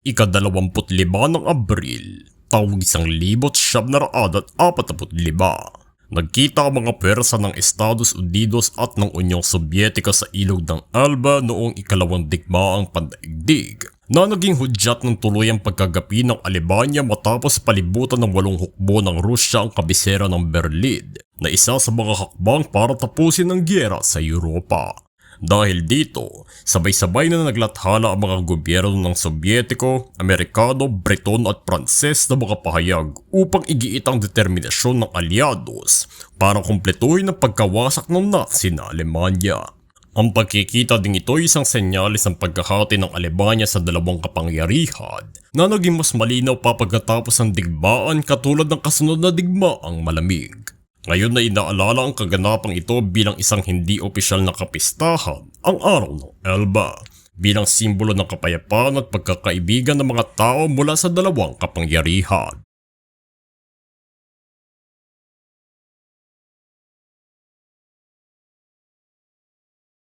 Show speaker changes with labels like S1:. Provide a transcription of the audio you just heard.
S1: Ikadalawamput lima ng Abril, taong isang libot siyam na raan at apataput lima. Nagkita ang mga pwersa ng Estados Unidos at ng Unyong Sobyetika sa ilog ng Elba noong ikalawang digmaang pandaigdig na naging hudyat ng tuluyang pagkagapi ng Alibanya matapos palibutan ng walong hukbo ng Rusya ang kabisera ng Berlin na isa sa mga hakbang para tapusin ang gyera sa Europa. Dahil dito, sabay-sabay na naglathala ang mga gobyerno ng Sobyetiko, Amerikano, Breton at Pranses na mga pahayag upang igiit ang determinasyon ng alyados para kumpletuhin ang pagkawasak ng Nazi na Alemanya. Ang pagkikita ding ito ay isang senyalis ng pagkahati ng Alemanya sa dalawang kapangyarihan na naging mas malinaw pa pagkatapos ng digmaan katulad ng kasunod na digmaang malamig. Ngayon na inaalala ang kaganapang ito bilang isang hindi opisyal na kapistahan, ang araw ng Elba, bilang simbolo ng kapayapaan at pagkakaibigan ng mga tao mula sa dalawang kapangyarihan.